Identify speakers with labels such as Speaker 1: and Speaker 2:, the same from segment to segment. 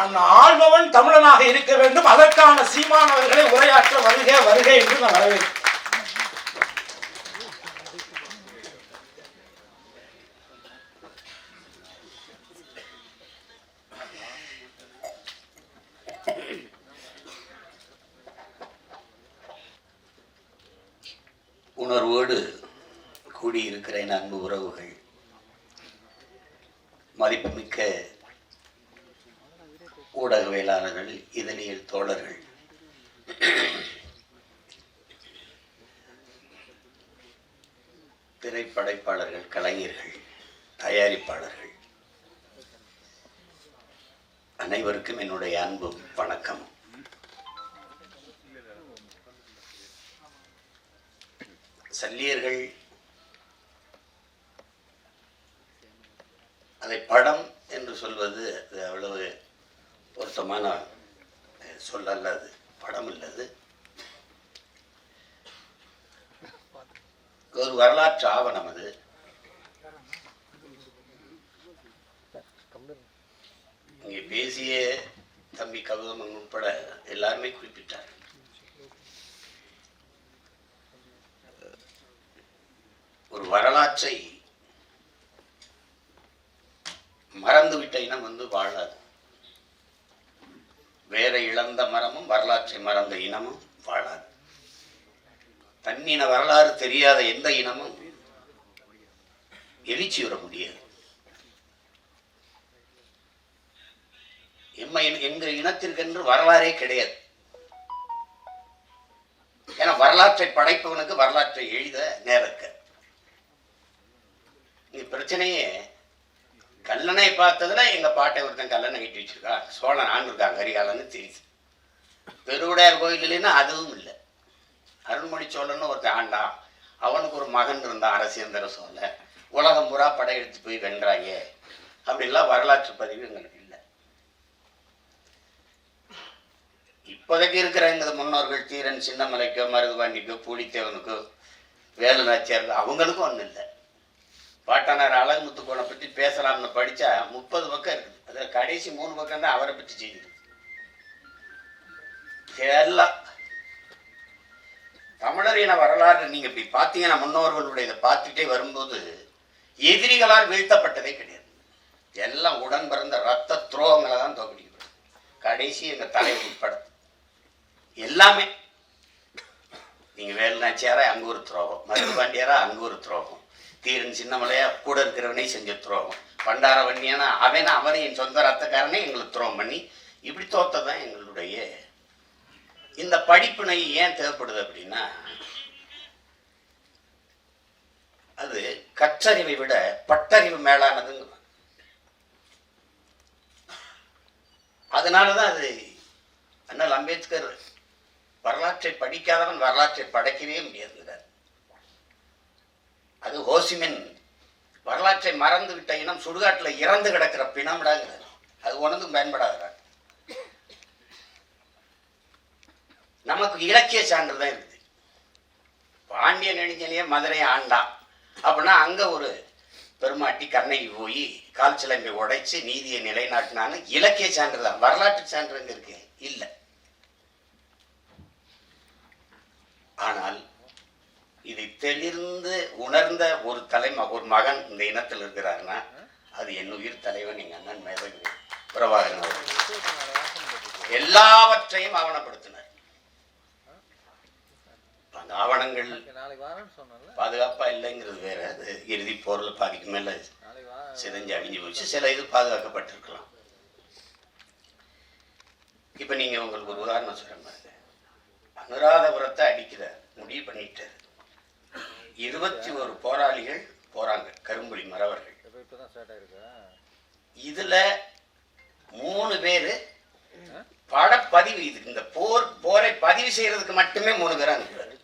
Speaker 1: அந்த ஆள்பவன் தமிழனாக இருக்க வேண்டும். அதற்கான சீமானவர்களை உரையாற்ற வருக வருக என்று நான் வரவேற்கிறேன்
Speaker 2: உணர்வோடு கூடியிருக்கிற என் அன்பு உறவுகள் மதிப்புமிக்க ஊடகவியலாளர்கள் இதழியல் தோழர்கள் திரைப்படைப்பாளர்கள் கலைஞர்கள் தயாரிப்பாளர்கள் அனைவருக்கும் என்னுடைய அன்பும் வணக்கம். சல்லியர்கள் அதை படம் என்று சொல்வது அது அவ்வளவு பொருத்தமான அஹ், சொல் அது படம் இல்லது. ஒரு வரலாற்று ஆவணம் அது. இங்கே பேசிய தம்பி கவுதமன் உட்பட எல்லாருமே குறிப்பிட்டார். ஒரு வரலாற்றை மறந்துவிட்ட இனம் வந்து வாழாது. வேற இழந்த மரமும் வரலாற்றை மறந்த இனமும் வாழாது. தன்னின வரலாறு தெரியாத எந்த இனமும் எழுச்சி வர முடியாது. எம்மை எங்கள் இனத்திற்கென்று வரலாறே கிடையாது. ஏன்னா வரலாற்றை படைப்பவனுக்கு வரலாற்றை எழுத நேரக்க இங்க பிரச்சனையே கல்லணை பார்த்ததுல எங்க பாட்டை ஒருத்தன் கல்லணை கட்டி வச்சிருக்கா? சோழன் ஆண்டிருக்காங்க கரிகாலன்னு தெரியுது. பெருவுடையார் கோயில் இல்லைன்னா அதுவும் இல்லை. அருள்மொழி சோழன்னு ஒருத்தன் ஆண்டான். அவனுக்கு ஒரு மகன் இருந்தான் அரசியந்திர சோழன். உலகம் பூரா படையெடுத்து போய் வென்றாங்க அப்படிலாம் வரலாற்று பதிவு எங்களுக்கு இல்லை இப்போதைக்கு இருக்கிற எங்கள் முன்னோர்கள் தீரன் சின்னமலைக்கோ மருதுபாண்டிக்கோ பூலித்தேவனுக்கோ வேலு நாச்சியாருக்கோ அவங்களுக்கும் ஒன்றும் இல்லை. பாட்டனார் அழகுமுத்து கோனை பற்றி பேசலாம்னு படித்தா முப்பது பக்கம் இருக்குது. அதில் கடைசி மூணு பக்கம் தான் அவரை பற்றி செய்யுது. எல்லாம் தமிழர் இன வரலாறு நீங்கள் இப்படி பார்த்தீங்கன்னா முன்னோர்களுடைய இதை பார்த்துட்டே வரும்போது எதிரிகளால் வீழ்த்தப்பட்டதே கிடையாது. எல்லாம் உடன் பிறந்த ரத்த துரோகங்களை தான் தோக்கடிக்கப்படும் கடைசி எங்கள் தலைவர் உட்பட எல்லாமே. நீங்க வேலுநாச்சியாரா அங்க ஒரு துரோகம். மருதுபாண்டியாரா அங்க ஒரு துரோகம். தீரன் சின்னமலையா கூட இருக்கிறவனே செஞ்ச துரோகம். பண்டார வண்டியானா அவன் அவனை என் சொந்த ரத்தக்காரனே எங்களுக்கு துரோகம் பண்ணி இப்படி தோத்ததான் எங்களுடைய இந்த படிப்பினை ஏன் தேவைப்படுது அப்படின்னா அது கற்றறிவை விட பட்டறிவு மேலானதுங்க. அதனாலதான் அது அண்ணல் அம்பேத்கர் வரலாற்றை படிக்காதவன் வரலாற்றை படைக்கவே முடியாதுங்கிறார். அது ஹோசிமின் வரலாற்றை மறந்து விட்ட இனம் சுடுகாட்டில் இறந்து கிடக்கிற பிணம்டாங்கிறார். அது ஒன்றுக்கும் பயன்படாதார் நமக்கு இலக்கிய சான்று தான் இருக்குது. பாண்டிய நெடுஞ்சலையே மதுரை ஆண்டான் அப்படின்னா அங்கே ஒரு பெருமாட்டி கண்ணகி போய் கால் சிலம்பை உடைச்சு நீதியை நிலைநாட்டினான்னு இலக்கிய சான்று தான். வரலாற்று சான்று எங்க இருக்கு. இல்லை. ஆனால் இதை தெளிர்ந்து உணர்ந்த ஒரு தலைம ஒரு மகன் இந்த இனத்தில் இருக்கிறாருன்னா அது என் உயிர் தலைவன் எங்க அண்ணன் மேதகு பிரபாகரன் அவர்கள். எல்லாவற்றையும் ஆவணப்படுத்தினார். அந்த ஆவணங்கள் பாதுகாப்பா இல்லைங்கிறது வேற. அது இறுதி போரில் பாதிக்கு மேல சிதைஞ்சு அழிஞ்சு போச்சு. சில இது பாதுகாக்கப்பட்டிருக்கலாம். இப்ப நீங்க உங்களுக்கு ஒரு உதாரணம் பாருங்க. அனுராதபுரத்தை அடிக்கிறார். முடிவு பண்ணிட்டார். இருபத்தி ஒரு போராளிகள் போறாங்க கரும்புலி மறவர்கள். இதுல மூணு பேரு படப்பதிவு இது இந்த போர் போரை பதிவு செய்யறதுக்கு மட்டுமே மூணு பேர் அனுப்புறாரு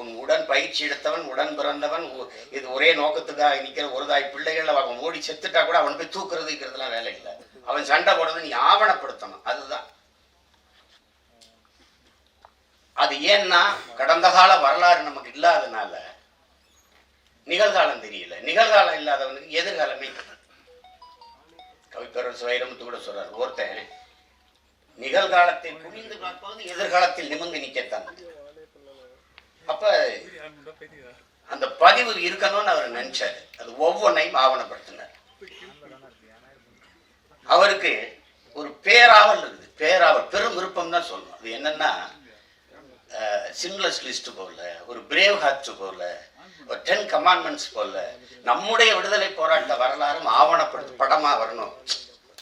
Speaker 2: உன் உடன் பயிற்சி எடுத்தவன் உடன் பிறந்தவன் இது ஒரே நோக்கத்துக்காக நிக்கிற ஒரு தாய் பிள்ளைகள் அவன் ஓடி செத்துட்டா கூட அவன் போய் தூக்குறதுங்கிறதுலாம் வேலை இல்லை. அவன் சண்டை போடுறது நீ ஆவணப்படுத்தணும். அதுதான். அது ஏன்னா கடந்த கால வரலாறு நமக்கு இல்லாதனால நிகழ்காலம் தெரியல. நிகழ்காலம் இல்லாதவனுக்கு எதிர்காலமே இல்லை. கவிப்பேரரசு வைரமுத்து கூட சொல்றார் ஒருத்தன் நிகழ்காலத்தை புரிந்து பார்ப்பது எதிர்காலத்தில் நிமிர்ந்து நிக்கத்தான். அப்ப அந்த பதிவு இருக்கணும்னு அவர் நினைச்சாரு. அது ஒவ்வொன்றையும் ஆவணப்படுத்தினார். அவருக்கு ஒரு பேராவல் இருக்குது. பேராவல் பெரும் விருப்பம் தான் சொல்லணும். அது என்னன்னா சின்லஸ் லிஸ்ட் போல ஒரு பிரேவ் ஹார்ட் போல ஒரு டென் கமாண்ட்மெண்ட்ஸ் போல நம்முடைய விடுதலை போராட்ட வரலாறும் ஆவணப்படுத்த படமா வரணும்.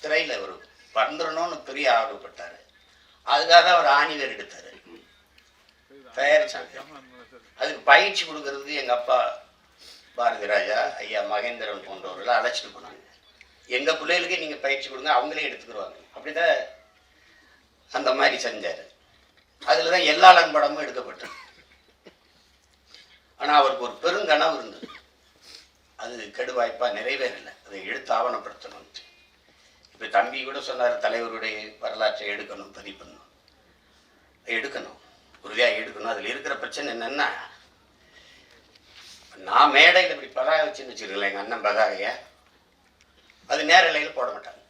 Speaker 2: திரையில ஒரு வந்துடணும்னு பெரிய ஆர்வப்பட்டாரு. அதுக்காக தான் அவர் ஆணிவர் எடுத்தாரு. தயாரிச்சாங்க அதுக்கு பயிற்சி கொடுக்கறதுக்கு எங்க அப்பா பாரதி ராஜா ஐயா மகேந்திரன் போன்றவர்கள் அழைச்சிட்டு போனாங்க. எங்க பிள்ளைகளுக்கே நீங்க பயிற்சி கொடுங்க அவங்களே எடுத்துக்கிடுவாங்க அப்படிதான் அந்த மாதிரி செஞ்சாரு. அதில் தான் எல்லாளன் படமும் எடுக்கப்பட்டது. ஆனால் அவருக்கு ஒரு பெருங்கனவு இருந்தது. அது கெடுவாய்ப்பாக நிறைவேறலை. அதை எடுத்து ஆவணப்படுத்தணும் இப்போ தம்பி கூட சொன்னார் தலைவருடைய வரலாற்றை எடுக்கணும் பதிவு பண்ணணும். எடுக்கணும். உறுதியாக எடுக்கணும். அதில் இருக்கிற பிரச்சனை என்னென்னா நான் மேடையில் இப்படி பதாக வச்சுன்னு வச்சுருக்கல எங்கள் அண்ணன் பதாகையை அது நேரலையில் போட மாட்டாங்க.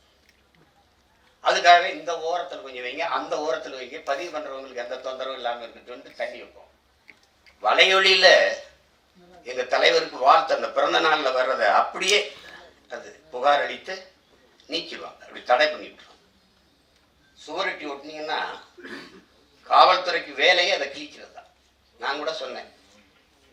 Speaker 2: அதுக்காக இந்த ஓரத்தில் கொஞ்சம் வைங்க அந்த ஓரத்தில் வைங்க. பதிவு பண்ணுறவங்களுக்கு எந்த தொந்தரவும் இல்லாமல் இருக்கட்டும்னு தண்ணி வைப்போம். வலையொலியில் எங்கள் தலைவருக்கு வாழ்த்து அந்த பிறந்த நாளில் வர்றதை அப்படியே அது புகார் அளித்து நீக்கிடுவாங்க. அப்படி தடை பண்ணி விட்டுருவாங்க சுவரட்டி ஒட்டினீங்கன்னா காவல்துறைக்கு வேலையே அதை கிழிக்கிறது தான். நான் கூட சொன்னேன்.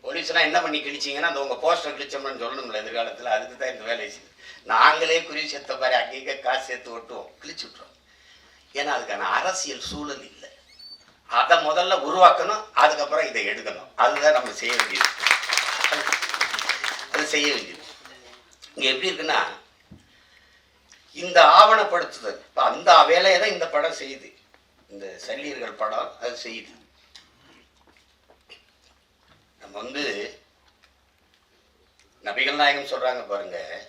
Speaker 2: போலீஸ்லாம் என்ன பண்ணி கிழிச்சிங்கன்னா அந்த உங்கள் போஸ்டர் கிழிச்சோம்னு சொல்லணும்ல எதிர்காலத்தில் அதுக்கு தான் இந்த வேலையை செய்யுது நாங்களே குருவி செத்த மாதிரி அங்கேயே காசு சேர்த்து ஓட்டுவோம். கிழிச்சு விட்டுருவோம். ஏன்னா அதுக்கான அரசியல் சூழல் இல்லை. அதை முதல்ல உருவாக்கணும் அதுக்கப்புறம் இதை எடுக்கணும். அதுதான் நம்ம செய்ய வேண்டியது. அது செய்ய வேண்டியது. இங்கே எப்படி இருக்குன்னா இந்த ஆவணப்படுத்துதல் இப்போ அந்த வேலையை தான் இந்த படம் செய்யுது. இந்த சல்லியர்கள் படம் அது செய்யுது. நம்ம வந்து நபிகள் நாயகம் சொல்கிறாங்க பாருங்கள்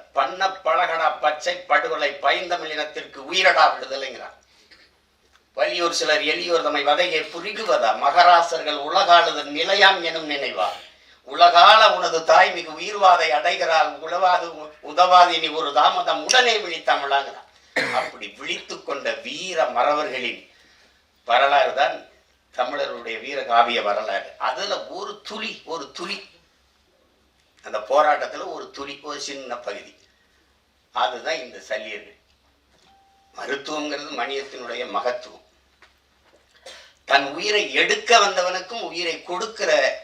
Speaker 2: பண்ண பழகடா பச்சை படுகொலை பைந்தமிழினத்திற்கு உயிரடா விடுதலைங்கிறார். வலியோர் சிலர் எளியோர் தம்மை வதையை புரிகுவதா? மகராசர்கள் உலகாளது நிலையாம் எனும் நினைவார் உலகால உனது தாய் மிகு உயிர்வாதை அடைகிறாள் உழவாது உதவாது இனி ஒரு தாமதம் உடனே விழித்தமிழாங்கிறார். அப்படி விழித்து கொண்ட வீர மறவர்களின் வரலாறு தான் தமிழருடைய வீர காவிய வரலாறு. அதுல ஒரு துளி ஒரு துளி. அந்த போராட்டத்துல ஒரு துளி ஒரு சின்ன பகுதி. அதுதான் இந்த சல்லியர்கள் மருத்துவங்கிறது மனிதத்தினுடைய மகத்துவம். தன் உயிரை எடுக்க வந்தவனுக்கும் உயிரை கொடுக்கிற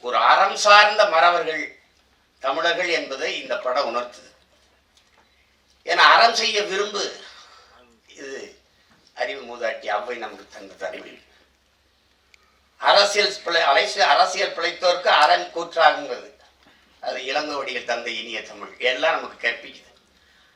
Speaker 2: ஒரு அறம் சார்ந்த மறவர்கள் தமிழர்கள் என்பதை இந்த படம் உணர்த்துது. ஏன்னா அறம் செய்ய விரும்பு இது அறிவு மூதாட்டி அவ்வை நமக்கு தந்த அறிவு. அரசியல் பிழை அரசியல் அரசியல் பிழைத்தோருக்கு அறம் கூற்றாகுங்கிறது. அது இளங்கோவடிகள் தந்த இனிய தமிழ். எல்லாம் நமக்கு கற்பிக்குது.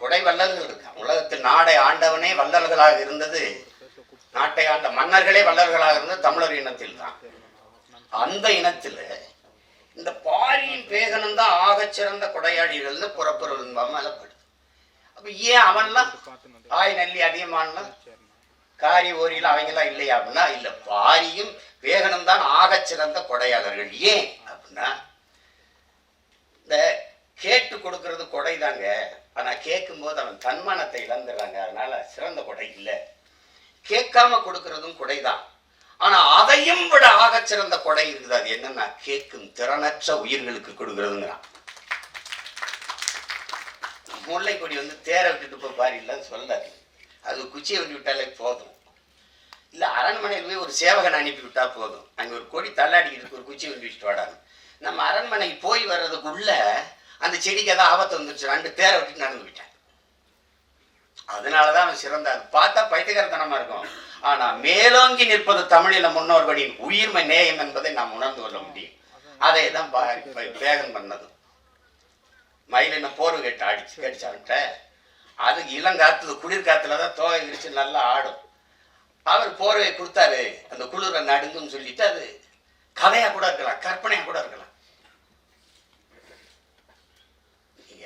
Speaker 2: கொடை வல்லல்கள் இருக்கான் உலகத்தில் நாடை ஆண்டவனே வல்லல்களாக இருந்தது. நாட்டை ஆண்ட மன்னர்களே வல்லர்களாக இருந்தது தமிழர் இனத்தில் தான் அந்த இனத்தில் இந்த பாரியின் பேகனம் தான் ஆகச்சிறந்த கொடையாடிகள்னு புறப்பொருள் மேலப்படுது அப்ப ஏன் அவன்லாம்? ஆய் நல்லி அதிகமானலாம் காரி ஓரியில் அவங்கெல்லாம் இல்லையா அப்படின்னா இல்ல பாரியும் வேகனம் தான் ஆகச்சிறந்த கொடையாளர்கள். ஏன் அப்படின்னா இந்த கேட்டு கொடுக்கறது கொடை தாங்க ஆனால் கேட்கும்போது அவன் தன்மானத்தை இழந்துடுறாங்க. அதனால சிறந்த கொடை இல்லை. கேட்காம கொடுக்கறதும் கொடைதான். ஆனால் அதையும் விட ஆக சிறந்த கொடை இருக்குது. அது என்னன்னா கேட்கும் திறனற்ற உயிர்களுக்கு கொடுக்கறதுங்கிறான். முல்லை கொடி வந்து தேரை விட்டுட்டு போய் பாரு இல்லைன்னு சொல்லாது. அது குச்சியை விட்டு விட்டாலே போதும். இல்லை அரண்மனையில் போய் ஒரு சேவகனை அனுப்பி விட்டா போதும். அங்கே ஒரு கொடி தள்ளாடிக்கிட்டு இருக்கு, ஒரு குச்சி வந்து வச்சுட்டு வாடான்னு. நம்ம அரண்மனைக்கு போய் வர்றதுக்குள்ள அந்த செடிக்கு ஏதாவது ஆபத்து வந்துருச்சு. ரெண்டு தேரை விட்டு நடந்து விட்டேன் அதனாலதான் அவன் சிறந்தார். பார்த்தா பைத்தியகாரத்தனமா இருக்கும். ஆனா மேலோங்கி நிற்பது தமிழில் முன்னோர்களின் உயிர்மை நேயம் என்பதை நாம் உணர்ந்து கொள்ள முடியும். அதை தான் வேகம் பண்ணது. மயிலின போர்வை கட்டு அடிச்சு கடிச்சான்ட்ட அது இளங்காத்து குளிர் காத்துல தான் தோகை விரிச்சு நல்லா ஆடும். அவர் போர்வை கொடுத்தாரு. அந்த குளிர நடுங்குன்னு சொல்லிட்டு அது கதையா கூட இருக்கலாம் கற்பனையா கூட இருக்கலாம் நீங்க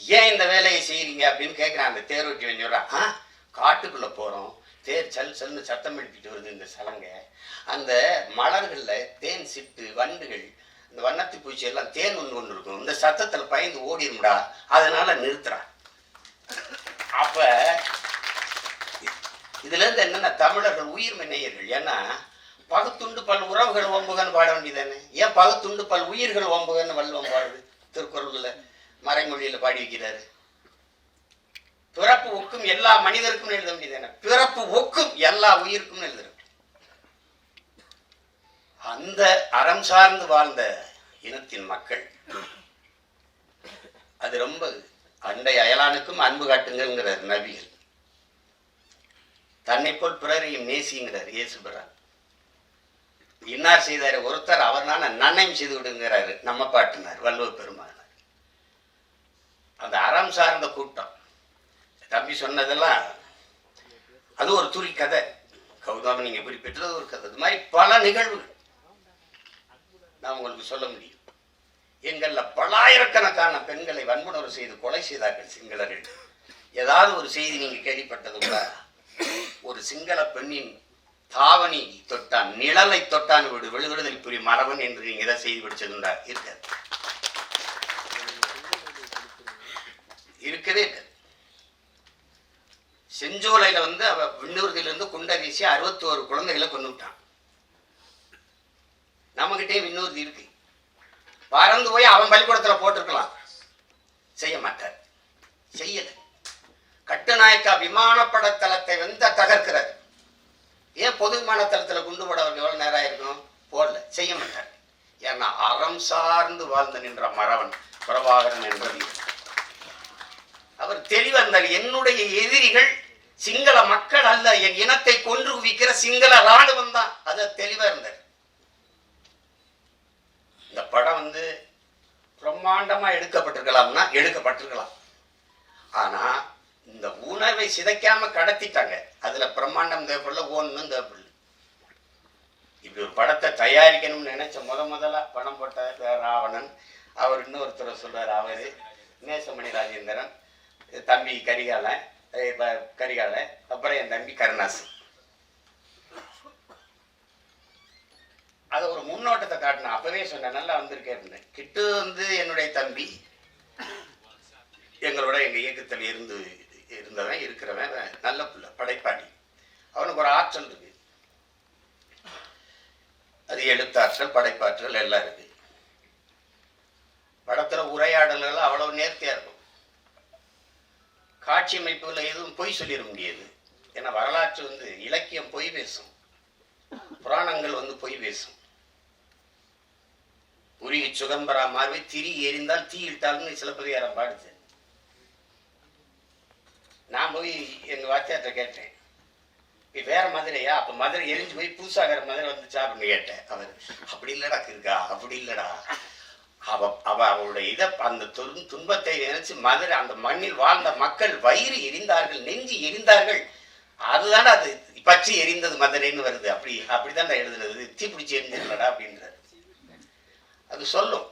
Speaker 2: ஏன் இந்த வேலையை செய்கிறீங்க அப்படின்னு கேட்குறான் அந்த தேரோட்டி வந்து சொல்றான். ஆ காட்டுக்குள்ளே போகிறோம் தேர் சல் சல்னு சத்தம் எழுப்பிட்டு வருது இந்த சலங்கை. அந்த மலர்களில் தேன் சிட்டு வண்டுகள் இந்த வண்ணத்து பூச்சி எல்லாம் தேன் ஒன்று ஒன்று இருக்கும். இந்த சத்தத்தில் பயந்து ஓடிடும்டா அதனால நிறுத்துறான். அப்போ இதுலேருந்து என்னென்ன தமிழர்கள் உயிர்மை நேயர்கள் ஏன்னா பகுத்துண்டு பல் உறவுகள் ஒம்புகன்னு பாட வேண்டியதானே ஏன் பகுத்துண்டு பல் உயிர்கள் ஒம்புகன்னு வள்ளுவம் பாடுது திருக்குறளில்? மறைமொழியில பாடி வைக்கிறாரு. பிறப்பு ஒக்கும் எல்லா மனிதருக்கும் எழுத வேண்டியதானே பிறப்பு ஒக்கும் எல்லா உயிருக்கும் எழுதுறது. அந்த அறம் சார்ந்து வாழ்ந்த இனத்தின் மக்கள் அது ரொம்ப அண்டை அயலானுக்கும் அன்பு காட்டுங்கிறார் நபிகள். தன்னை போல் பிறரையும் நேசிங்கிறார் இயேசுபிரான் இன்னார் செய்தார் ஒருத்தர் அவர்னால நன்னையும் செய்து விடுங்கிறாரு நம்ம பாட்டினார் வள்ளுவ பெருமானார் அந்த அறம் சார்ந்த கூட்டம். தம்பி சொன்னதெல்லாம் அது ஒரு துளி கதை. கௌதம் நீங்க குறிப்பிட்டது ஒரு கதை. இது மாதிரி பல நிகழ்வுகள். நான் உங்களுக்கு சொல்ல முடியும். எங்கள்ல பல்லாயிரக்கணக்கான பெண்களை வன்புணர்வு செய்து கொலை செய்தார்கள் சிங்களர்கள். ஏதாவது ஒரு செய்தி நீங்க கூட ஒரு சிங்கள பெண்ணின் தாவணி தொட்டான் நிழலை தொட்டான் விடு விழுவிடுதல் புரிய மரபன் என்று நீங்க ஏதாவது செய்தி படிச்சதுண்டா இருக்காது. இருக்கவே இருக்காது செஞ்சோலையில வந்து அவ விண்ணூர்தியிலிருந்து குண்டை வீசி அறுபத்தோரு குழந்தைகளை கொண்டு விட்டான். நம்மகிட்டே விண்ணூர்தி இருக்கு. பறந்து போய் அவன் பள்ளிக்கூடத்தில் போட்டிருக்கலாம். செய்ய மாட்டார். செய்யல. கட்டுநாயக்கா விமானப்பட தளத்தை வந்து தகர்க்கிறார். ஏன் பொது விமான குண்டு போட அவருக்கு எவ்வளோ நேரம் ஆயிருக்கும்? போடல. செய்ய மாட்டார். ஏன்னா அறம் சார்ந்து வாழ்ந்து நின்ற மறவன் பிரபாகரன் என்பது அவர் தெளிவந்தார் என்னுடைய எதிரிகள் சிங்கள மக்கள் அல்ல என் இனத்தை கொன்று குவிக்கிற சிங்கள ராணுவம் தான். அதை தெளிவா இருந்தார். இந்த படம் வந்து பிரம்மாண்டமா எடுக்கப்பட்டிருக்கலாம்னா எடுக்கப்பட்டிருக்கலாம். ஆனா இந்த உணர்வை சிதைக்காம கடத்திட்டாங்க. அதுல பிரம்மாண்டம் தேவைப்படல ஒண்ணும் தேவைப்படல. இப்படி ஒரு படத்தை தயாரிக்கணும்னு நினைச்ச முத முதல்ல பணம் போட்ட ராவணன் அவர் இன்னொருத்தர் சொல்றாரு அவரு நேசமணி ராஜேந்திரன். தம்பி கரிகாலன் இப்போ கரிகாலன் அப்புறம் என் தம்பி கருணாஸ். அதை ஒரு முன்னோட்டத்தை காட்டினேன் அப்பவே சொன்னேன் நல்லா வந்திருக்கேன் கிட்டு வந்து என்னுடைய தம்பி. எங்களோட எங்கள் இயக்கத்தில் இருந்து இருந்தவன் இருக்கிறவன் நல்ல பிள்ளை படைப்பாடி அவனுக்கு ஒரு ஆற்றல் இருக்கு. அது எழுத்தாற்றல் படைப்பாற்றல் எல்லாம் இருக்கு. படத்துல உரையாடல்கள் அவ்வளவு நேர்த்தியா இருக்கும். காட்சி அமைப்புகளில் எதுவும் பொய் சொல்லிட முடியாது. ஏன்னா வரலாற்று வந்து இலக்கியம் பொய் பேசும். புராணங்கள் வந்து பொய் பேசும். உருகி சுகம்பரா மார்பை திரி எரிந்தால் தீ இட்டால்னு சிலப்பதிகாரம் பாடுது. நான் போய் எங்கள் வாத்தியார்கிட்ட கேட்டேன். இது வேற மதுரையா? அப்போ மதுரை எரிஞ்சு போய் புதுசாகிற மதுரை வந்துச்சா அப்படின்னு கேட்டேன். அவர் அப்படி இல்லடா இருக்கா அப்படி இல்லடா. அவ அவ அவளுடைய இதை அந்த துன் துன்பத்தை நினைச்சு மதுரை அந்த மண்ணில் வாழ்ந்த மக்கள் வயிறு எரிந்தார்கள் நெஞ்சு எரிந்தார்கள். அதுதான் அது பற்றி எரிந்தது மதுரைன்னு வருது. அப்படி அப்படிதான் எழுதுனது. தீ பிடிச்சி எரிஞ்சிடலடா அப்படின்றாரு அது சொல்லும்.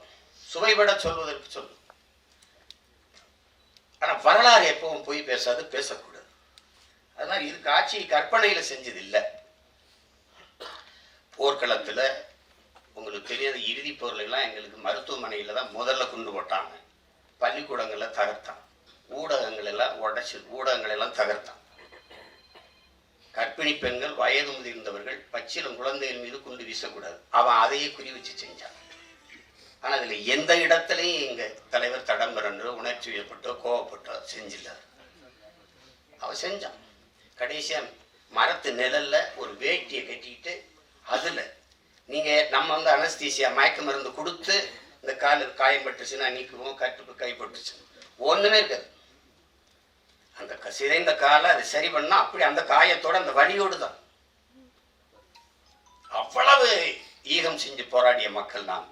Speaker 2: சுவைபட சொல்வதற்கு சொல்லும். ஆனா வரலாறு எப்பவும் போய் பேசாது பேசக்கூடாது. அதனால இது காட்சியை கற்பனையில செஞ்சது இல்லை போர்க்களத்தில் உங்களுக்கு தெரியாத இறுதி பொருளெல்லாம் எங்களுக்கு மருத்துவமனையில் தான் முதல்ல கொண்டு போட்டாங்க. பள்ளிக்கூடங்களில் தகர்த்தான். ஊடகங்கள் எல்லாம் உடச்சி ஊடகங்கள் எல்லாம் தகர்த்தான். கர்ப்பிணி பெண்கள் வயது முதிர்ந்தவர்கள் பச்சிலும் குழந்தைகள் மீது குண்டு வீசக்கூடாது. அவன் அதையே குறி வச்சு செஞ்சான். ஆனால் அதில் எந்த இடத்துலையும் எங்கள் தலைவர் தடம் உணர்ச்சி வயப்பட்டோ கோவப்பட்டோ செஞ்சிட்டார். அவன் செஞ்சான். கடைசியாக மரத்து நிழலில் ஒரு வேட்டியை கட்டிக்கிட்டு அதில் நீங்கள் நம்ம வந்து அனஸ்தீசியா மயக்க மருந்து கொடுத்து இந்த கால் காயம் பட்டுச்சுன்னா நீக்குவோம் கட்டுப்பு கைப்பட்டுச்சு. ஒன்றுமே இருக்காது. அந்த சிதைந்த காலை அதை சரி பண்ணால் அப்படி அந்த காயத்தோட அந்த வலியோடு தான். அவ்வளவு ஈகம் செஞ்சு போராடிய மக்கள் தான்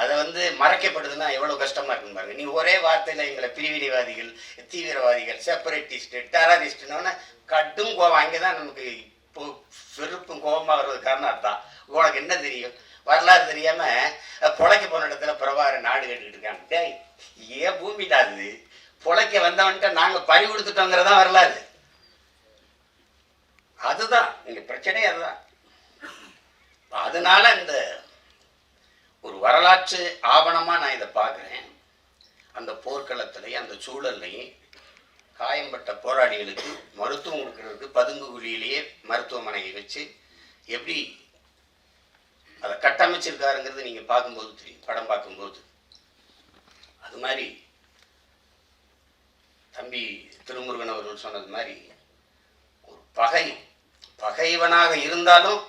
Speaker 2: அதை வந்து மறைக்கப்படுதுன்னா எவ்வளோ கஷ்டமாக இருக்குன்னு பாருங்க. நீ ஒரே வார்த்தையில் எங்களை பிரிவினைவாதிகள் தீவிரவாதிகள் செப்பரேட்டிஸ்ட் டெரரிஸ்ட்னு கடும் கோவம். அங்கதான் நமக்கு வெறுப்பும் கோபமாகிறது வர்றது காரணம் அதுதான். உனக்கு என்ன தெரியும்? வரலாறு தெரியாம புழைக்க போன இடத்துல பிரபார நாடு கேட்டுக்கிட்டு இருக்காங்க டேய் ஏன் பூமிடா அது வந்தவன்கிட்ட வந்தவன்ட்ட நாங்க பறி கொடுத்துட்டோங்கிறதா வரலாறு. அதுதான் எங்கள் பிரச்சனையே அதுதான். அதனால இந்த ஒரு வரலாற்று ஆவணமாக நான் இதை பார்க்குறேன். அந்த போர்க்களத்திலையும் அந்த சூழல்லையும் காயம்பட்ட போராளிகளுக்கு மருத்துவம் கொடுக்கறதுக்கு பதுங்கு குழியிலேயே மருத்துவமனையை வச்சு எப்படி அதை கட்டமைச்சிருக்காருங்கிறது நீங்கள் பார்க்கும்போது தெரியும் படம் பார்க்கும்போது. அது மாதிரி தம்பி திருமுருகன் அவர்கள் சொன்னது மாதிரி ஒரு பகை பகைவனாக இருந்தாலும்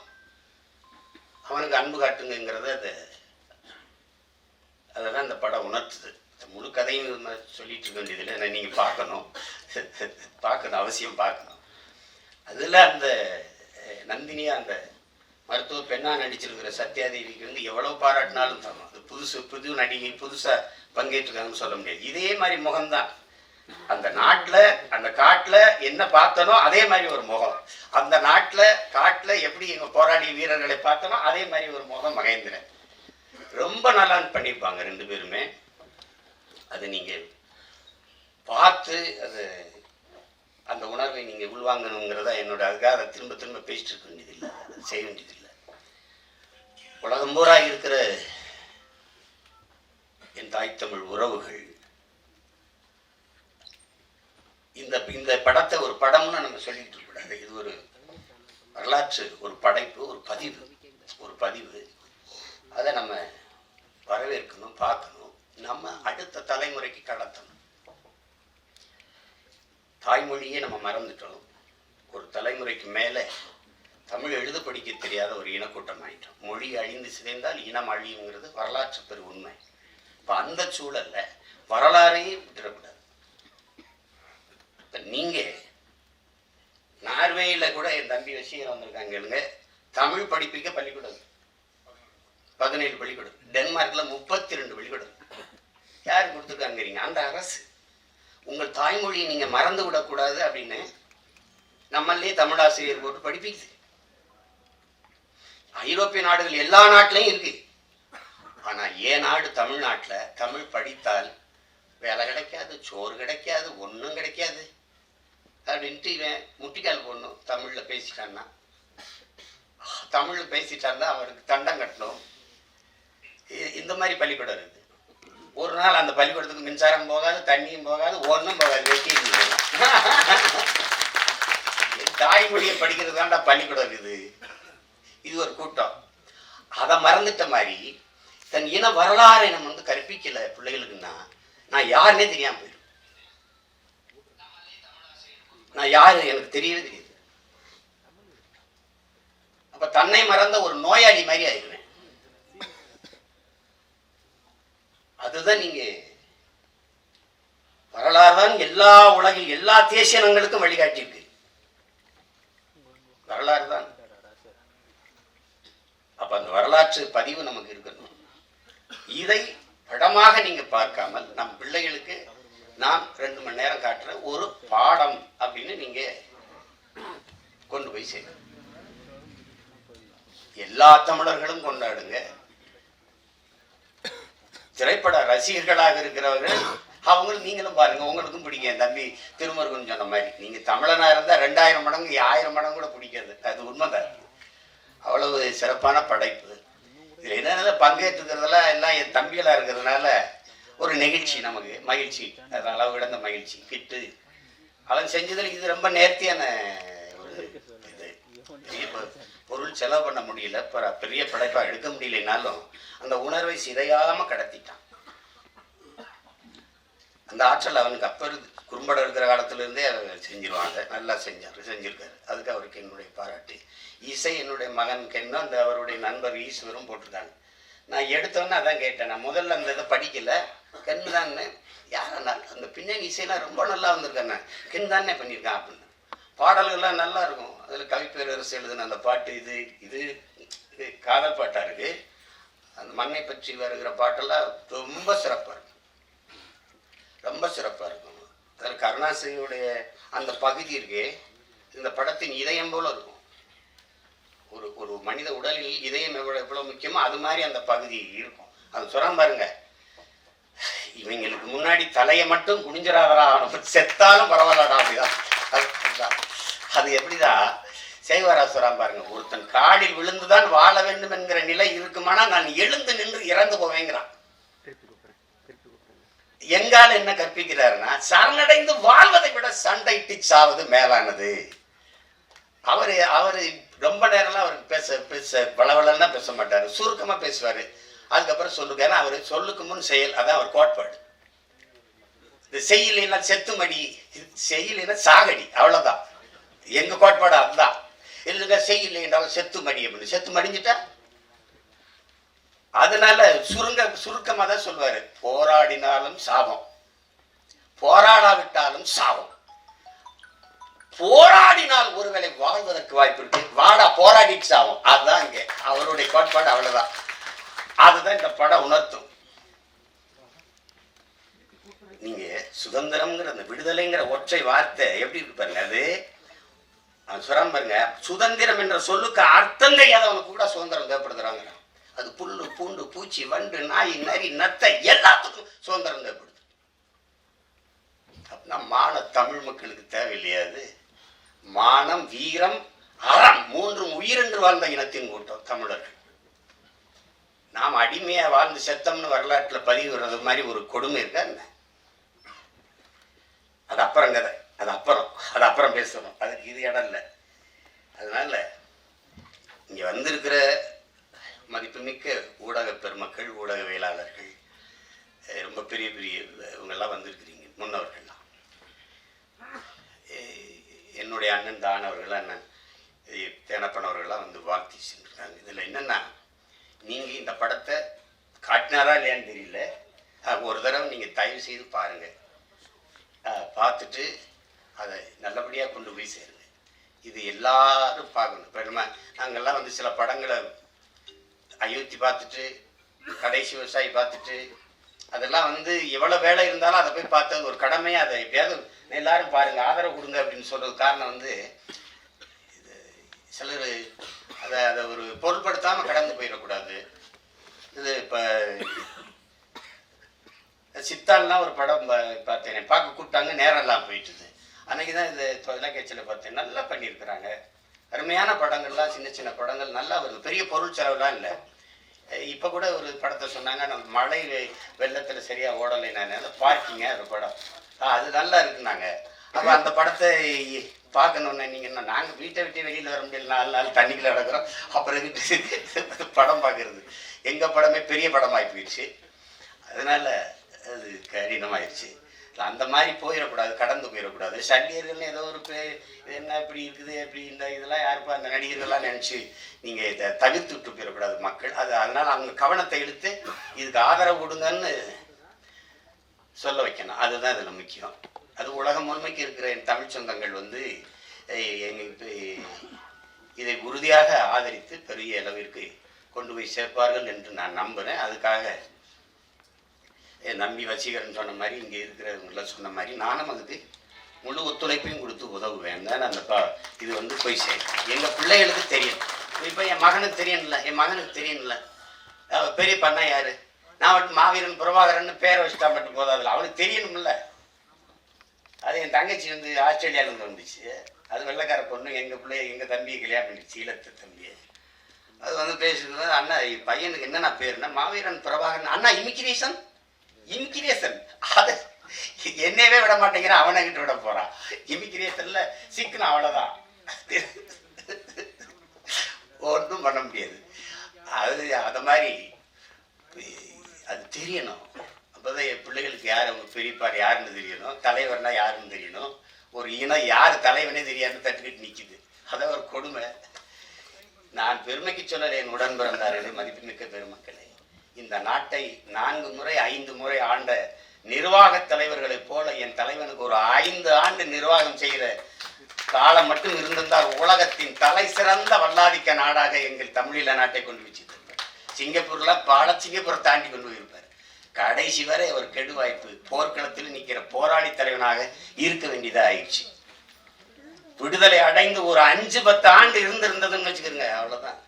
Speaker 2: அவனுக்கு அன்பு காட்டுங்கிறத அதை அதை தான் இந்த படம் உணர்த்துது. முழு கதையும் நம்ம சொல்லிட்டு இருக்க வேண்டியதில்லை நீங்கள் பார்க்கணும். பார்க்கணும் அவசியம் பார்க்கணும். அதில் அந்த நந்தினியா அந்த மருத்துவ பெண்ணாக நடிச்சிருக்கிற சத்யாதேவிக்கு வந்து எவ்வளோ பாராட்டினாலும் தரும் அது புதுசு புது நடிகை புதுசாக பங்கேற்றுக்காங்கன்னு சொல்ல முடியாது. இதே மாதிரி முகம்தான். அந்த நாட்டில் அந்த காட்டில் என்ன பார்த்தனோ அதே மாதிரி ஒரு முகம். அந்த நாட்டில் காட்டில் எப்படி எங்கள் போராடிய வீரர்களை பார்த்தனோ அதே மாதிரி ஒரு முகம் மகேந்திரன். ரொம்ப நல்லா பண்ணியிருப்பாங்க ரெண்டு பேருமே. அது நீங்கள் பார்த்து அது அந்த உணர்வை நீங்கள் உள்வாங்கணுங்கிறதா என்னோட அதுக்காக அதை திரும்ப திரும்ப பேசிட்டு இருக்க வேண்டியதில்லை. அதை செய்ய வேண்டியதில்லை. உலகம் பூரா இருக்கிற என் தாய் தமிழ் உறவுகள் இந்த இந்த படத்தை ஒரு படம்னு நம்ம சொல்லிட்டு இருக்கக்கூடாது இது ஒரு வரலாற்று ஒரு படைப்பு ஒரு பதிவு ஒரு பதிவு. அதை நம்ம வரவேற்கணும் பார்க்கணும். நம்ம அடுத்த தலைமுறைக்கு கடத்தணும். தாய்மொழியே நம்ம மறந்துட்டோம். ஒரு தலைமுறைக்கு மேலே தமிழ் எழுத படிக்க தெரியாத ஒரு இனக்கூட்டம் ஆயிட்டோம். மொழி அழிந்து சிதைந்தால் இனம் அழியுங்கிறது வரலாற்று பெரு உண்மை. இப்போ அந்த சூழல்ல வரலாறையும் விட்டுறக்கூடாது. இப்போ நீங்கள் நார்வேயில் கூட என் தம்பி வசீகரம் வந்திருக்காங்க கேளுங்க. தமிழ் படிப்பிக்க பள்ளிக்கூடம். பதினேழு பள்ளிக்கூடம். டென்மார்க்கில் முப்பத்தி ரெண்டு பள்ளிக்கூடம். யார் கொடுத்துருக்காங்கிறீங்க? அந்த அரசு. உங்கள் தாய்மொழியை நீங்கள் மறந்து விடக்கூடாது அப்படின்னு நம்மளே தமிழாசிரியர் போட்டு படிப்பிக்குது. ஐரோப்பிய நாடுகள் எல்லா நாட்டிலையும் இருக்கு. ஆனால் ஏன் நாடு தமிழ்நாட்டில் தமிழ் படித்தால் வேலை கிடைக்காது சோறு கிடைக்காது ஒன்றும் கிடைக்காது. அப்படின்ட்டு இவன் முட்டிக்கால் போடணும் தமிழில் பேசிட்டான்னா. தமிழில் பேசிட்டான்னா அவனுக்கு தண்டம் கட்டணும். இந்த மாதிரி பள்ளிக்கூடம் இருக்குது. ஒரு நாள் அந்த பள்ளிக்கூடத்துக்கு மின்சாரம் போகாது தண்ணியும் போகாது ஒன்றும் போகாது வெட்டி தாய்மொழியை படிக்கிறது தான்டா பள்ளிக்கூடம் இருக்குது. இது ஒரு கூட்டம். அதை மறந்துட்ட மாதிரி தன் இன வரலாறை நம்ம வந்து கற்பிக்கல பிள்ளைகளுக்குன்னா நான் யாருன்னே தெரியாம போயிடும். நான் யாரு எனக்கு தெரியவே தெரியுது. அப்ப தன்னை மறந்த ஒரு நோயாளி மாதிரி ஆயிடுவேன். அதுதான் நீங்க. வரலாறு தான் எல்லா உலகில் எல்லா தேசிய இனங்களுக்கும் வழிகாட்டியிருக்கு. வரலாறு தான் அப்ப அந்த வரலாற்று பதிவு நமக்கு இருக்கணும். இதை படமாக நீங்க பார்க்காமல் நம் பிள்ளைகளுக்கு நான் ரெண்டு மணி நேரம் காட்டுற ஒரு பாடம் அப்படின்னு நீங்க கொண்டு போய் சேர்க்கணும். எல்லா தமிழர்களும் கொண்டாடுங்க. திரைப்பட ரசிகர்களாக இருக்கிறவர்கள் அவங்களும் நீங்களும் பாருங்க உங்களுக்கும் பிடிக்கும். என் தம்பி திருமருகன் சொன்ன மாதிரி நீங்க தமிழனா இருந்தா ரெண்டாயிரம் மடங்கு ஆயிரம் மடங்கு கூட பிடிக்காது. அது உண்மைதான். அவ்வளவு சிறப்பான படைப்பு. இதுல என்னென்ன பங்கேற்றுக்கிறதெல்லாம் எல்லாம் என் தம்பிகளா இருக்கிறதுனால ஒரு நெகிழ்ச்சி நமக்கு மகிழ்ச்சி. அது அளவு கிடந்த மகிழ்ச்சி கிட்டு. அவன் செஞ்சதில் இது ரொம்ப நேர்த்தியான ஒரு இது. பொருள் செலவு பண்ண முடியல பெரிய படைப்பா எடுக்க முடியலனாலும் அந்த உணர்வை சிதையாம கடத்திட்டான். அந்த ஆற்றல் அவனுக்கு அப்ப இருந்து குறும்படம் இருக்கிற காலத்துல இருந்தே அவர் செஞ்சிருவாங்க நல்லா செஞ்சார் செஞ்சிருக்காரு. அதுக்கு அவருக்கு என்னுடைய பாராட்டு. இசை என்னுடைய மகன் என்ன அந்த அவருடைய நண்பர் ஈஸ்வரும் போட்டிருக்காங்க நான் எடுத்தோன்னே அதான் கேட்டேன். நான் முதல்ல அந்த இதை படிக்கல. கண்ணு தானே? யாரண்ணா அந்த பின்னணி இசையெல்லாம் ரொம்ப நல்லா வந்திருக்கானே. கென் தானே பண்ணியிருக்கேன் அப்படின்னு. பாடல்கள்லாம் நல்லா இருக்கும். அதில் கவிப்பேரரசு எழுதின அந்த பாட்டு இது இது இது காதல் பாட்டாக இருக்குது அந்த மண்ணை பற்றி வருகிற பாட்டெல்லாம் ரொம்ப சிறப்பாக இருக்கும் ரொம்ப சிறப்பாக இருக்கும். அதில் கருணாசிரியுடைய அந்த பகுதி இருக்கே இந்த படத்தின் இதயம் போல இருக்கும். ஒரு ஒரு மனித உடலில் இதயம் எவ்வளோ எவ்வளோ முக்கியமோ அது மாதிரி அந்த பகுதி இருக்கும். அது சுரம் பாருங்க இவங்களுக்கு முன்னாடி தலையை மட்டும் குனிஞ்சிடாதடா அவனை செத்தாலும் பரவாயில்லடா அப்படிதான். அது அதுதான். அது எப்படிதான் செய்வாரா பாருங்க ஒருத்தன் காடில் விழுந்துதான் வாழ வேண்டும் என்கிற நிலை இருக்குமானா நான் எழுந்து நின்று இறந்து போவேங்கிறான். எங்கால என்ன கற்பிக்கிறாருன்னா சரணடைந்து வாழ்வதை விட சண்டைட்டு சாவது மேலானது. அவரு அவரு ரொம்ப நேரம்லாம் அவர் பேச பேச வளவளன்னா பேச மாட்டாரு சுருக்கமா பேசுவாரு. அதுக்கப்புறம் சொல்லுங்க ஏன்னா அவர் சொல்லுக்கு முன் செயல் அதான் அவர் கோட்பாடு. இந்த செய்யலைன்னா செத்துமடி செய்யலைன்னா சாகடி அவ்வளவுதான். எங்க கோட்பாடு அதுதான் இல்லைங்க செய்யலை என்றாலும் செத்து மடி அப்படின்னு செத்து மடிஞ்சிட்டா? அதனால சுருங்க சுருக்கமாக தான் சொல்லுவாரு. போராடினாலும் சாபம். போராடாவிட்டாலும் சாபம். போராடினால் ஒருவேளை வாழ்வதற்கு வாய்ப்பு இருக்கு. வாடா போராடிட்டு சாபம் அதுதான் இங்க. அவருடைய கோட்பாடு அவ்வளவுதான் அதுதான் இந்த படம் உணர்த்தும். நீங்க சுதந்திரம்ங்கிற அந்த விடுதலைங்கிற ஒற்றை வார்த்தை எப்படி இருக்கு பாருங்க அது சொல்றான் பாருங்க. சுதந்திரம் என்ற சொல்லுக்கு அர்த்தம் தெரியாதவனுக்கு கூட சுதந்திரம் தேவைப்படுத்துறாங்க. அது புல்லு பூண்டு பூச்சி வண்டு நாய் நரி நத்தை எல்லாத்துக்கும் சுதந்திரம் தேவைப்படுது. அப்படின்னா மான தமிழ் மக்களுக்கு தேவையில்லையா அது மானம் வீரம் அறம் மூன்றும் உயிரென்று வாழ்ந்த இனத்தின் கூட்டம் தமிழர்கள். நாம் அடிமையா வாழ்ந்து செத்தம்னு வரலாற்றுல பதிவுறது மாதிரி ஒரு கொடுமை இருக்கா என்ன? அது அப்புறம் கதை அப்புறம் அது அப்புறம் பேசணும். அதுக்கு இது இடம் இல்லை. அதனால இங்கே வந்திருக்கிற மதிப்புமிக்க ஊடக பெருமக்கள் ஊடகவியலாளர்கள் ரொம்ப பெரிய பெரிய இவங்கெல்லாம் வந்திருக்கிறீங்க முன்னவர்கள்லாம். என்னுடைய அண்ணன் தானவர்கள் அண்ணன் தேனப்பனவர்கள்லாம் வந்து வாழ்த்தி சென்றிருக்காங்க. இதில் என்னன்னா நீங்கள் இந்த படத்தை காட்டினாரா இல்லையான்னு தெரியல. ஒரு தடவை நீங்கள் தயவு செய்து பாருங்கள் பார்த்துட்டு அதை நல்லபடியாக கொண்டு போய் சேருங்க. இது எல்லாரும் பார்க்கணும். இப்போ நம்ம நாங்கள்லாம் வந்து சில படங்களை அயோத்தி பார்த்துட்டு கடைசி விவசாயி பார்த்துட்டு அதெல்லாம் வந்து எவ்வளோ வேலை இருந்தாலும் அதை போய் பார்த்து அது ஒரு கடமையாக அதை எப்படியாவது எல்லாரும் பாருங்கள் ஆதரவு கொடுங்க அப்படின்னு சொல்கிறது காரணம் வந்து இது சிலர் அதை அதை ஒரு பொருட்படுத்தாமல் கடந்து போயிடக்கூடாது. இது இப்போ சித்தான்லாம் ஒரு படம் பார்த்தேன் பார்க்க கூப்பிட்டாங்க நேரம் எல்லாம் அன்னைக்கு தான் இது தொலைக்காட்சியில் பார்த்தேன் நல்லா பண்ணியிருக்கிறாங்க. அருமையான படங்கள்லாம் சின்ன சின்ன படங்கள் நல்லா வருது. பெரிய பொருள் செலவுலாம் இல்லை. இப்போ கூட ஒரு படத்தை சொன்னாங்க நம்ம மழை வெள்ளத்தில் சரியாக ஓடலை நான். அந்த பார்க்கிங்க ஒரு படம். அது நல்லா இருக்குனாங்க அப்போ அந்த படத்தை பார்க்கணுன்னு நீங்கள் என்ன நாங்கள் வீட்டை விட்டு வெளியில் வர முடியல. நாலு நாள் தண்ணிக்குள்ள நடக்கிறோம். அப்புறம் எதுக்கு படம் பார்க்கறது. எங்கள் படமே பெரிய படமாகி போயிடுச்சு. அதனால் அது கடினமாயிடுச்சு அந்த மாதிரி போயிடக்கூடாது கடந்து போயிடக்கூடாது. சண்டியர்கள்னு ஏதோ ஒரு பே இது என்ன இப்படி இருக்குது இப்படி இந்த இதெல்லாம் யாருப்பா அந்த நடிகர்கள்லாம் நினச்சி நீங்கள் இதை தவிர்த்து விட்டு போயிடக்கூடாது மக்கள். அது அதனால் அவங்க கவனத்தை இழுத்து இதுக்கு ஆதரவு கொடுங்கன்னு சொல்ல வைக்கணும். அதுதான் இதில் முக்கியம். அது உலகம் முழுமைக்கு இருக்கிற என் தமிழ் சொந்தங்கள் வந்து எங்களுக்கு இதை உறுதியாக ஆதரித்து பெரிய அளவிற்கு கொண்டு போய் சேர்ப்பார்கள் என்று நான் நம்புகிறேன் அதுக்காக நம்பி வசீகரன் சொன்ன மாதிரி இங்கே இருக்கிறவங்களாம் சொன்ன மாதிரி நானும் அதுக்கு முழு ஒத்துழைப்பையும் கொடுத்து உதவுவேன். தான் அந்த இது வந்து போய் சேரும் எங்கள் பிள்ளைகளுக்கு தெரியும். இப்போ என் மகனுக்கு தெரியணும்ல என் மகனுக்கு தெரியணும்ல அவள் பெரிய பண்ணா யாரு? நான் மட்டும் மாவீரன் பிரபாகரன் பேரை வச்சுட்டா மட்டும் போதாதுல அவனுக்கு தெரியணும்ல. அது என் தங்கச்சி வந்து ஆஸ்திரேலியாவிலேருந்து வந்துச்சு. அது வெள்ளைக்கார பொண்ணு எங்கள் பிள்ளைய எங்கள் தம்பியை கல்யாணம் பண்ணிடுச்சு ஈழத்து தம்பியை. அது வந்து பேசுறது அண்ணா என் பையனுக்கு என்னென்ன பேருன்னா மாவீரன் பிரபாகரன் அண்ணா இமிக்ரேஷன். இமிகிரேஷன் அதை என்னையவே விட மாட்டேங்கிறான் அவனை கிட்ட விட போறான் இமிகிரேஷன்ல சிக்கன அவ்வளவுதான் ஒன்றும் பண்ண முடியாது. அது அத மாதிரி அது தெரியணும். அப்போதான் என் பிள்ளைகளுக்கு யார் அவங்க பெரியப்பார் யாருன்னு தெரியணும். தலைவர்னா யாருன்னு தெரியணும். ஒரு இனம் யார் தலைவனே தெரியாம தட்டுக்கிட்டு நிற்கிது அதான் ஒரு கொடுமை. நான் பெருமைக்கு சொல்லலை என் உடன் பிறந்தார்களே மதிப்புமிக்க பெருமக்களே. இந்த நாட்டை நான்கு முறை ஐந்து முறை ஆண்ட நிர்வாக தலைவர்களைப் போல என் தலைவனுக்கு ஒரு ஐந்து ஆண்டு நிர்வாகம் செய்கிற காலம் மட்டும் இருந்திருந்தால் உலகத்தின் தலை சிறந்த வல்லாதிக்க நாடாக எங்கள் தமிழீழ நாட்டை கொண்டு வச்சிருப்பார் சிங்கப்பூர்ல பல சிங்கப்பூரை தாண்டி கொண்டு போயிருப்பார். கடைசி வரை ஒரு கெடு வாய்ப்பு போர்க்களத்தில் நிற்கிற போராளி தலைவனாக இருக்க வேண்டியதாக ஆயிடுச்சு. விடுதலை அடைந்து ஒரு அஞ்சு பத்து ஆண்டு இருந்திருந்ததுன்னு வச்சுக்கிறோங்க அவ்வளவுதான்.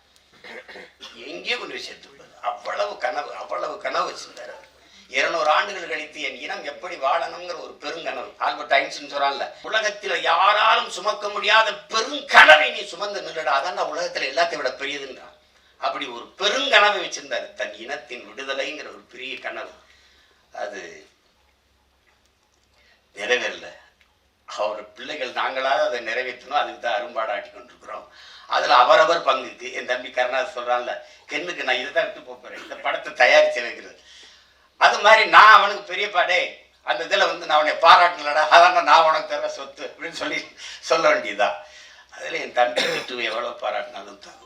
Speaker 2: எங்கேயோ கொண்டு போய் சேர்த்து அவ்வளவு கனவு அவ்வளவு கனவு வச்சிருந்தார் இருநூறு ஆண்டுகள் கழித்து என் இனம் எப்படி வாழணுங்கிற ஒரு பெருங்கனவு. ஆல்பர்ட் ஐன்ஸ்டின் சொல்றான்ல உலகத்தில் யாராலும் சுமக்க முடியாத பெருங்கனவை நீ சுமந்து நின்றுடா அதான் உலகத்தில் எல்லாத்தையும் விட பெரியதுன்றான் அப்படி ஒரு பெருங்கனவை வச்சிருந்தாரு தன் இனத்தின் விடுதலைங்கிற ஒரு பெரிய கனவு. அது நிறைவேறல. அவர் பிள்ளைகள் நாங்களாவது அதை நிறைவேற்றணும். அதுக்கு தான் அரும்பாடாட்டி கொண்டிருக்கிறோம். அதுல அவரவர் பங்குக்கு என் தம்பி கருணாஸ் சொல்றான்ல கெண்ணுக்கு நான் இதை தான் விட்டு போகிறேன் போறேன். இந்த படத்தை தயாரிச்சு வைக்கிறது. அது மாதிரி நான் அவனுக்கு பெரிய பாடே அந்த இதில் வந்து நான் அவனை பாராட்டலடா அதான் நான் உனக்கு தர சொத்து அப்படின்னு சொல்லி சொல்ல வேண்டியதுதான் அதில் என் தம்பி விட்டு எவ்வளோ பாராட்டினாலும் தகும்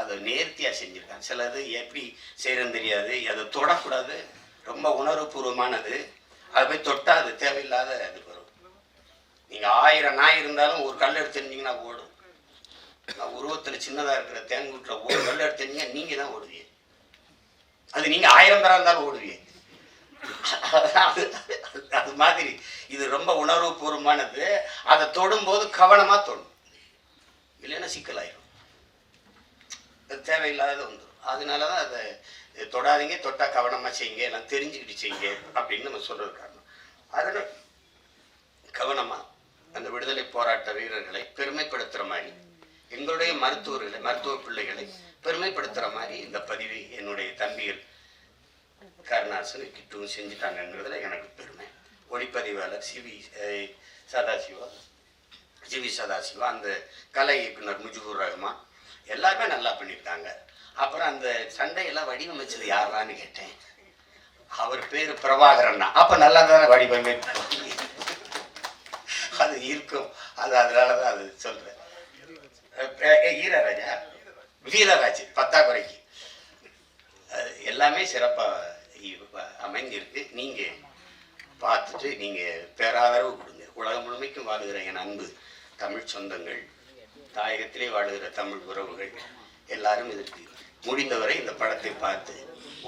Speaker 2: அதை நேர்த்தியாக செஞ்சுருக்கான். சிலது எப்படி செய்யறதுன்னு தெரியாது. அதை தொடக்கூடாது. ரொம்ப உணர்வுபூர்வமானது. அதை போய் தொட்டால் அது தேவையில்லாத அது வரும். நீங்கள் ஆயிரம் நாய் இருந்தாலும் ஒரு கல் எடுத்துருந்தீங்கன்னா ஓடும். நான் உருவத்தில் சின்னதாக இருக்கிற தேங்கூட்டில் ஒரு கல் எடுத்தீங்க நீங்கள் தான் ஓடுவீங்க. அது நீங்க ஆயிரம் பேரா இருந்தாலும் ஓடுவீங்க. அது அது மாதிரி. இது ரொம்ப உணர்வு பூர்வமானது அதை தொடும்போது கவனமா தொடும். இல்லைன்னா சிக்கலாயிரும். அது தேவையில்லாத வந்துடும் அதனால தான் அதை தொடாதீங்க தொட்டா கவனமா செய்யுங்க எல்லாம் தெரிஞ்சுக்கிட்டு செய்யுங்க அப்படின்னு நம்ம சொல்கிறது காரணம். அதில் கவனமா அந்த விடுதலை போராட்ட வீரர்களை பெருமைப்படுத்துகிற மாதிரி எங்களுடைய மருத்துவர்களை மருத்துவ பிள்ளைகளை பெருமைப்படுத்துற மாதிரி இந்த பதிவு என்னுடைய தம்பிகள் கருணாசன் கிட்டும் செஞ்சுட்டாங்கங்கிறதுல எனக்கு பெருமை. ஒளிப்பதிவாளர் சிவி சதாசிவா ஜிவி சதாசிவா அந்த கலை இயக்குனர் முஜிபுர் ரஹ்மான் எல்லாருமே நல்லா பண்ணியிருக்காங்க. அப்புறம் அந்த சண்டையெல்லாம் வடிவமைச்சது யாரான்னு கேட்டேன். அவர் பேர் பிரபாகரன் அப்போ நல்லா தானே வடிவமைப்பு? அது இருக்கும். அது அதனால தான் அது சொல்கிறேன் ஈரராஜா வீரராஜ். பத்தாக்குறைக்கு. அது எல்லாமே சிறப்பாக அமைந்திருக்கு நீங்கள் பார்த்துட்டு நீங்கள் பேராதரவு கொடுங்க. உலகம் முழுமைக்கும் வாழுகிற என் அன்பு தமிழ் சொந்தங்கள் தாயகத்திலே வாழுகிற தமிழ் உறவுகள் எல்லாரும் இதற்கு முடிந்தவரை இந்த படத்தை பார்த்து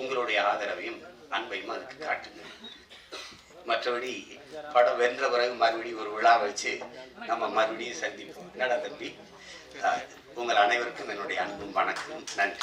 Speaker 2: உங்களுடைய ஆதரவையும் அன்பையும் அதுக்கு காட்டுங்க. மற்றபடி படம் வென்ற பிறகு மறுபடியும் ஒரு விழா வச்சு நம்ம மறுபடியும் சந்திப்போம். என்னடா தம்பி? உங்கள் அனைவருக்கும் என்னுடைய அன்பும் வணக்கம் நன்றி.